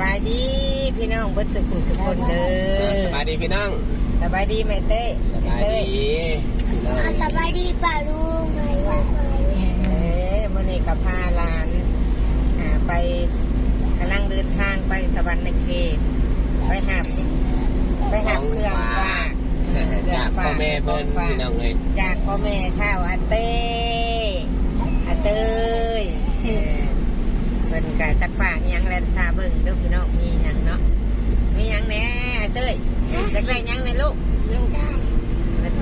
บายดีพี่น้องเบิดสุขุสุขคนเด้อสบายดีพี่น้องสบายดีแม่เต้สบายเต้ดีพี่น้องอ่าสบายดีป่าลุงไงวะเอ๊ะมื่อนี้กับพาหลานอ่าไปกำลังเดินทางไปสวรรค์เขตไปหับไปหับเครื่องฝากจากพ่อแม่เบิ้ลพี่น้องเลยจากพ่อแม่เท่าอาเต้อาเต้ยเออเพิ่นกจักฝากหยัง แล้วทาเบิ่งเด้อพี่น้องมีหยังเนาะมีหยังแหน่อาเต้ยจักได้หยังในลูกไม่ได้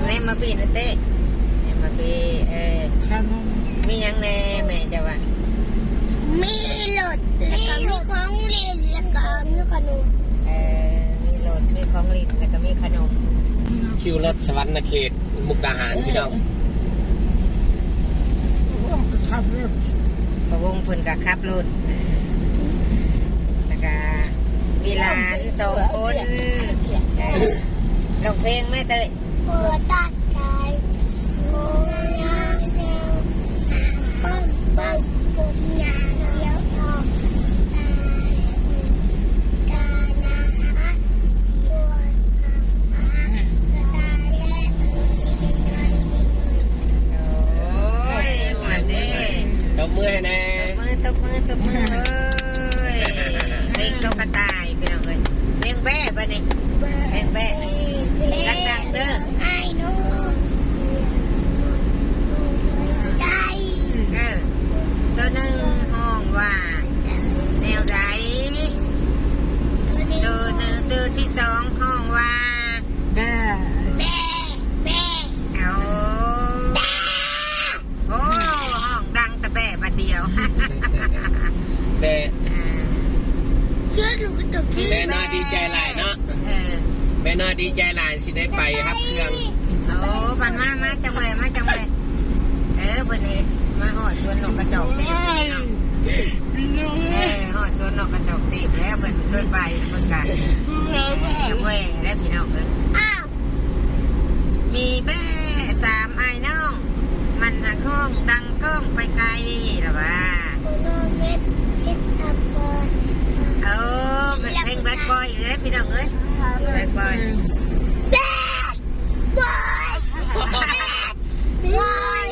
แน่มาปีนะเต้แน่มาปีเออมีหยังแน่แม่จะว่ามีหลดแล้วก็มีของเล่นแล้วก็มีขนมเออมีรถมีของลิ้นแล้วก็มีขนมคิวรถสวรรค์เขตมุกดาหารพี่น้องประวงเพิ่นก็ขับรถแล้วก็ มีหลานสองคนลออร้องเพลงไหมเตยเปิดตัดใจโง่ยางเร็วปั้มปั้ม ดีใจหลายสิได้ไปครับเครื่องโอ้บันมามาจังเลยมาจังเลยเออบันนี้มาหอดชวนนกกระจอกตีบเนาะเออหอดชวนนกกระจอกตีบแล้วเพิ่นช่วยไปเพิ่นกันจะแหวแล้วพี่น้องเอ้ยอ้าวมีแม่สามไอ้น้อง มันหักห้องดังก้องไปไกลหรอวะคุณน้องเม็ดเม็ดตับบอลเอาเป็นเพลงแบดบอยเลยพี่น้องเอ้ย แบดบอยแบดบอยแบดบอย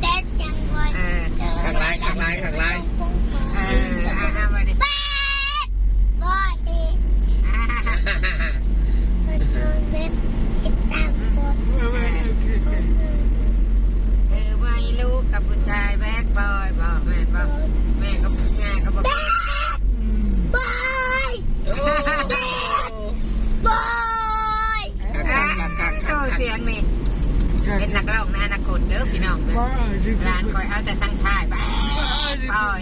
แบดจังบอยเออข้างไลน์ข้างไลน์ข้างไลน์ เอออะเอามาดิ แบดบอยเอ๊ะ อ่า คุณน้องเม็ดเม็ดตับบอล เออไม่รู้กับผู้ชายแบดบอยบอกแม่บอกแม่ก็แม่ก็บอก แบดบอย โอ้ บอย อะโอ้เสียงนี่ เป็นนักร้องนะอนาคตเด้อพี่น้องเด้อร้านคอยเอาแต่ทั้งท้ายแบดบอย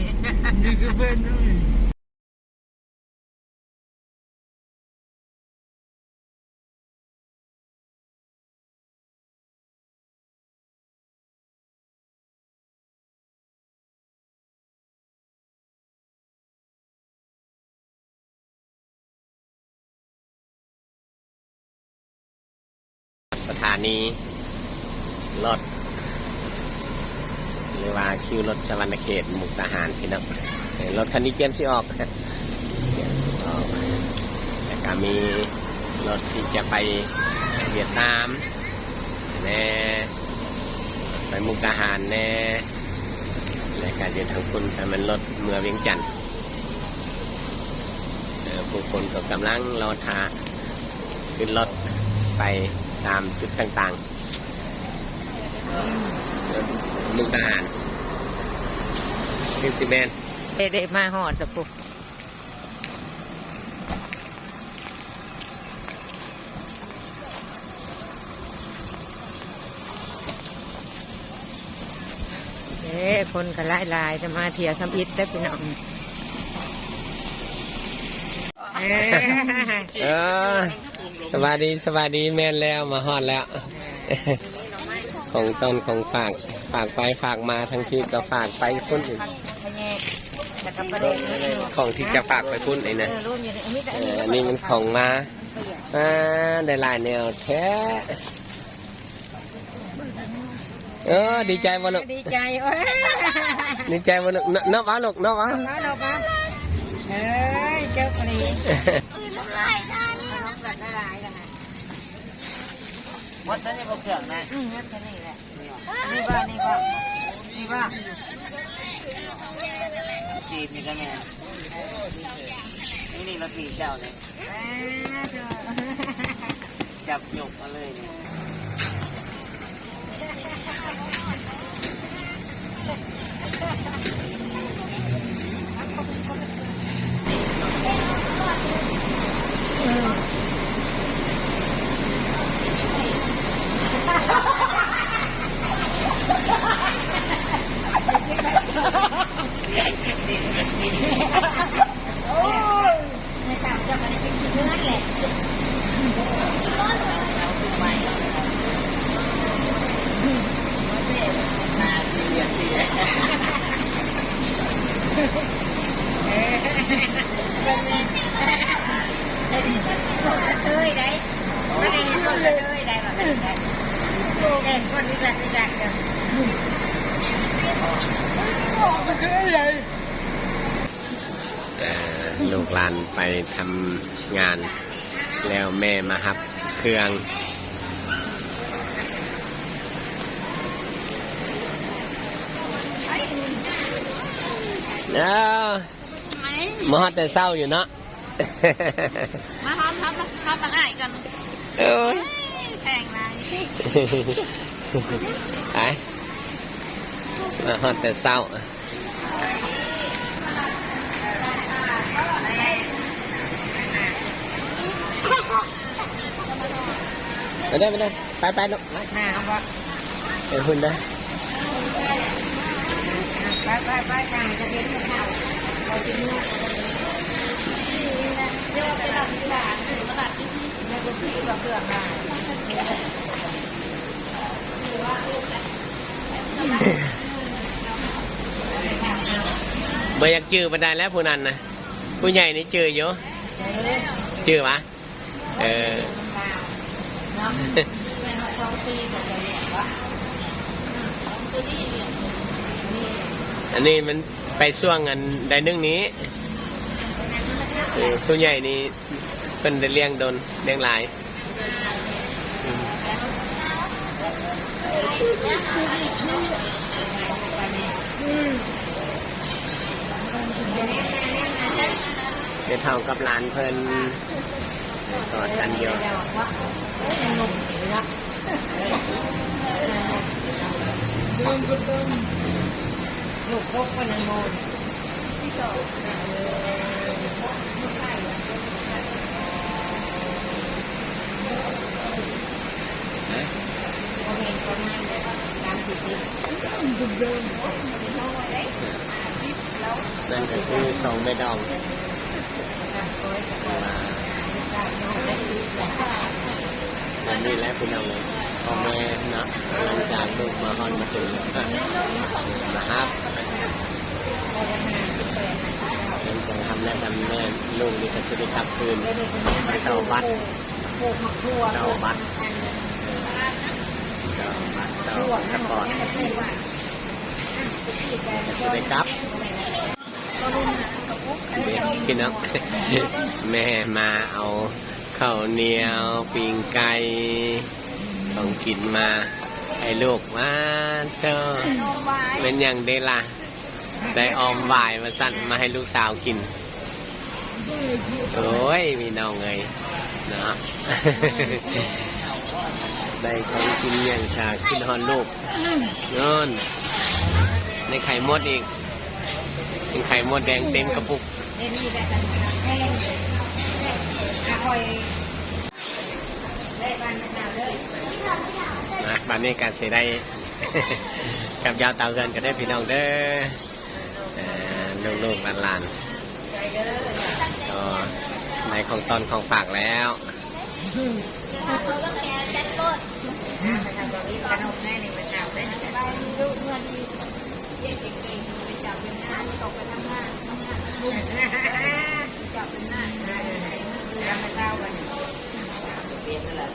สถานี รถหรือว่าคิวรถสวรรค์เขตมุกดาหารพี่น้องรถคันนี้เกมสิออกเกมสิออกแล้วก็มีรถที่จะไปเวียดนามแน่ไปมุกดาหารแน่แล้วก็อยู่ทางคุณแต่มันรถเมื่อเวียงจันทน์ผู้คนก็กำลังรอทาขึ้นรถไปตามจุดต่างๆ มุกดาหารขึ้นซีเมนเด็กๆมาหอดตะปุกเอ้คนก็หลายลายๆจะมาเที่ยวทำอิฐได้อพี่น้องเอ้ยเออสวัสดีสวัสดีแม่นแล้วมาฮอดแล้ว ของต้นของฝากฝากไปฝากมาทั้งที่ก็ฝากไปพุ่นอีกพะแยกแล้วก็ประเด็นนี้ของที่จะฝากไปพุ่นไอ้นะเออรูปอยู่ในอันนี้แต่เออันนี้ออันนี้มันของมาอ่าได้หลายแนวแท้เออดีใจบ่ลูกดีใจโอ้ยดีใจบ่ลูกนนบเอาลูกนบเอามาเรามาเออน้ำลายได้ ขนมสัตว์ละลายกันนะ วัดนั้นยังบ่เครื่องนะอืมงั้นแค่นี้แหละนี่บ้านี่บ้านี่บ้าจีบนี่ก็แม่นี่นี่เราตีเจ้าเลยอ่าเถอะจับหยกมาเลยเนี่ย ไม่ตามเจ้ากันเป็นเพื่อนแหละ นาสีเหลืองสี เคยได้ไม่ได้เห็นคนเคยได้แบบนี้ได้เห็นคนที่จักที่จักเด้อเอ่อลูกหลานไปทำงานแล้วแม่มาหับเครื่อง เนาะมาฮอดแต่เศร้าอยู่เนาะ มาทำทำทำต่างง่ายกันเอ้ยแพงไรไปมาฮอดแต่เศร้าไปได้ไปได้ไปไปลูกไปหน้าบ่ไปหุ่นได้ ไปไปไปกลางจะเป็นข้าวเราจะนุ่งเรียว่าเป็นแบที่บ้านหรือตลาดที่แล้วก็พี่ก็เปลือกได้เบอร์อยากจื้อบันไดแล้วผู้นั้นนะผู้ใหญ่นี่จื้ออยู่เออจื้อวะเออเนาะเป็นสองปีหมดเลยว่า อันนี้มันไปช่วงอันใดนึงนี้เออผู้ใหญ่นี่เพิ่นได้เลี้ยงโดนเลี้ยงหลายอืมเดี๋ยวเท่ากับหลานเพิ่นกอดกันอยู่ ลูกพกมันโมนที่สองนะเขาเห็นประมาณสามสิบปีนั่นก็คือสองแม่ดองสามร้อยกว่าว่าสามร้อยได้ดีกว่าอันนี้แหละพี่น้องเลย พ่อแม่นะหลังจากลูกมาฮอนมาถึงนะครับยังจะทำแล้วทำแม่ลูกนี่ก็จะได้กลับคืนได้เลยคนนี้มาดูปลูกมะกรูดเจ้าบัตรเจ้าบัตรเจ้าสปอร์ตจะได้กลับพี่น้องแม่มาเอาข้าวเหนียวปิ้งไก่ ของกินมาให้ลูกมาเจ้าเป็นอย่างเดล่ะได้ออมหวายมาสั่นมาให้ลูกสาวกิน โอ้ย มีน้องเงยเนาะได้ของกินอย่างชาขึ้นฮอนลูกนอนในไข่มดอีกเป็นไข่มดแดงเต็มกระปุกเอ็นนี่แบบแห้งอาคอยได้บ้านมะนาวเลย นะบันนี้การเสียได้กับยาวเตาเกินก็ได้พี่น้องเด้อเอ่ลูกๆหลานๆก็ในของตอนของฝากแล้วเขาก็แค่จัดรถมะนาวแบบนี้ขนมแม่นี่มะนาได้นะไปลูกเงินดีเย็นเก่งๆไปจับเป็นหน้าตกไปทำงานทำงานลุงจับเป็นหน้าแล้วมะนาวกันเปลี่ยนแหละ